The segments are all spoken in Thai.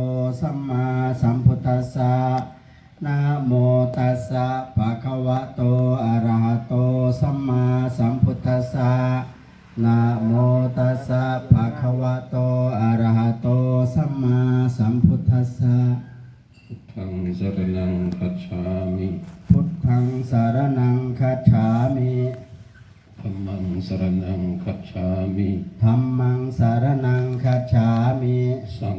โตสัมมาสัมพุทธัสสะนะโมตัสสะภะคะวะโตอะระหะโตสัมมาสัมพุทธัสสะนะโมตัสสะภะคะวะโตอะระหะโตสัมมาสัมพุทธัสสะทังสรนังคัจฉามิพุทธังสารนังคัจฉามิธัมมังสรนังคัจฉามิธัมมังสารนังคัจฉามิสัง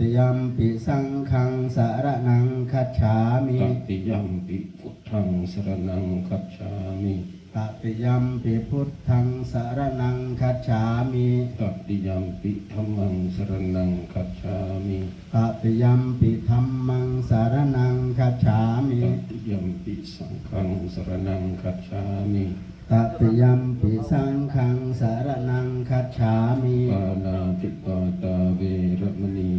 ติยมปิสังฆังสารนังคัจฉามิตติยมปิพุทธังสรนังคัจฉามิตติยมปิพุทธังสารนังคัจฉามิตติยมปิธัมมังสรนังคัจฉามิตติยมปิธรรมังสารนังคัจฉามิตติยมปิสังฆังสรนังคัจฉามิ ตติยมปิสังฆังสารนังคัจฉามิปานาติปาตาเวรมณี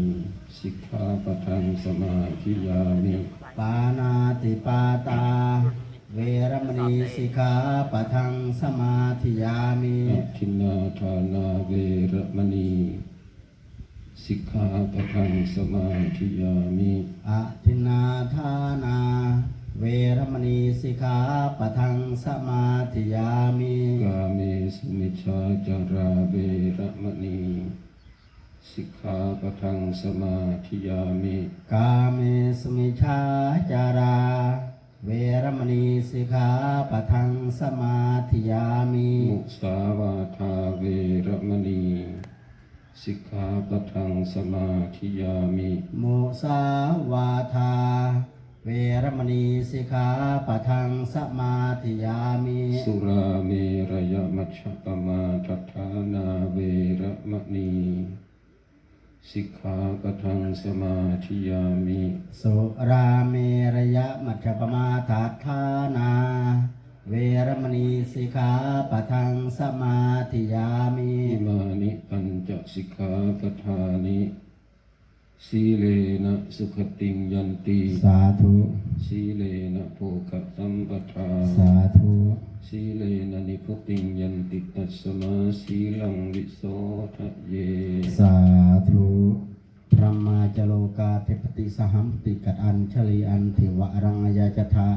สิกขาปะทังสมาธิยามิปานาติปาตา เวรมณีสิกขาปะทังสมาธิยามิอัทินนาทานาเวรมณีสิกขาปะทังสมาธิยามิอะทินนาทานาเวรมณี สิกขาปะทังสมาธิยามิกาเมสุมิชฌาจาราเวรมณีสิกขาปะทังสมาธิยามิกาเมสุมิชฌาจาราเวรมณีสิกขาปะทังสมาธิยามิมุสาวาทาเวรมณีสิกขาปะทังสมาธิยามิมุสาวาทา เวรมณีสิกขาปะทังสมาธิยามิสุราเมรยมัชฌปมาทัฏฐานาเวรมณีสิกขาปะทังสมาธิยามิสุราเมรยะมัชฌปมาทัฏฐานา เวรมณีสิกขาปะทังสมาธิยามิอิมานิปัญจสิกขาปทานิ สีเลนะสุขติงยันติสาธุสีเลนะโภคสัมปทาสาธุสีเลนะนิพุติงยันติตัสมาสีลังวิโสทะเย สาธุพระมาจโลกาเทปติสหัมปติกัดอัญชลีอันทิวะรังยาจทา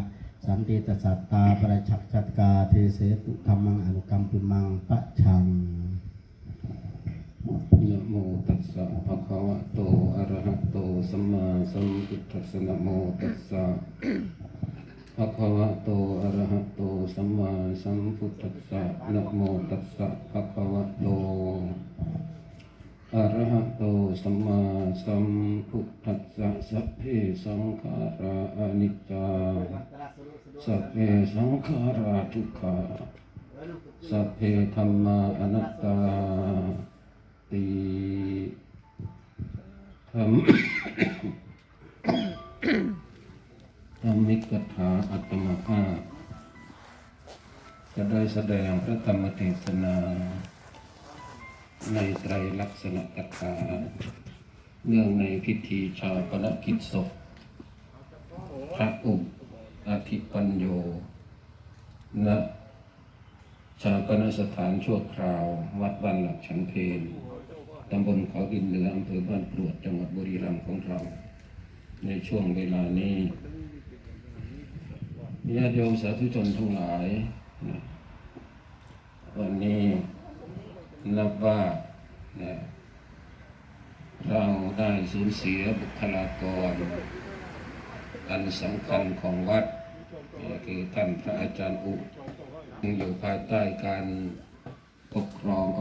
สันติตสัตตาประชักจัตกาเทเสตุธรรมังอนุกรรมปิมังปะชัง นะโมตัสสะภะคะวะโต อะระหะโต สัมมาสัมพุทธัสสะนะโมตัสสะภะคะวะโต อะระหะโต สัมมาสัมพุทธัสสะนะโมตัสสะภะคะวะโต อะระหะโต สัมมาสัมพุทธัสสะ สัพเพสังขาราอนิจจา สัพเพสังขาราทุกขา สัพเพธัมมาอนัตตา ธรรมิกถาอัตมภาพจะได้แสดงพระธรรมเทศนา ในไตรลักษณะกถาเนื่องในพิธีชาวปนกิจศพพระอุปอธิปัญโยณชาปนสถานชั่วคราว วัดบ้านหลักฉันเพน ตำบลเขาดินเหนืออำเภอบ้านกรวดจังหวัดบุรีรัมย์ของเรา ในช่วงเวลานี้ญาติโยมสาธุชนทั้งหลายวันนี้นับว่าเราได้สูญเสียบุคลากร อันสำคัญของวัดคือท่านพระอาจารย์อุยังอยู่ภายใต้การปกครองของ